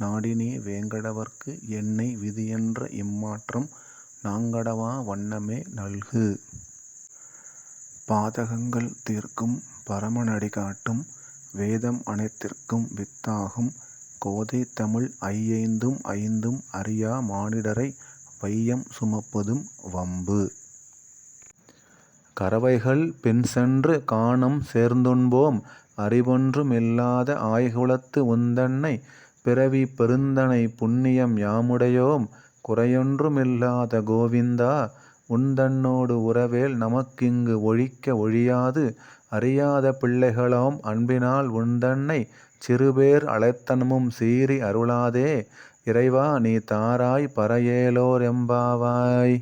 நாடினே வேங்கடவர்க்கு என்னை விதியென்ற இம்மாற்றம் நாங்கடவா வண்ணமே நல்கு. பாதகங்கள் தீர்க்கும் பரமனடி காட்டும் வேதம் அனைத்திற்கும் வித்தாகும் கோதைதமிழ் ஐயைந்தும் ஐந்தும் அறியா மானிடரை வையம் சுமப்பதும் வம்பு. கறவைகள் பின்சென்று கானம் சேர்ந்துண்போம் அறிவொன்று மில்லாத ஆய்குலத்து உந்தன்னை பிறவி பெருந்தனை புண்ணியம் யாமுடையோம்? குறையொன்றுமில்லாத கோவிந்தா உன்தன்னோடு உறவேல் நமக்கிங்கு ஒழிக்க ஒழியாது. அறியாத பிள்ளைகளோம் அன்பினால் உந்தன்னை சிறுபேர் அழைத்தனமும் சீறி அருளாதே. இறைவா நீ தாராய் பறையேலோர் எம்பாவாய்.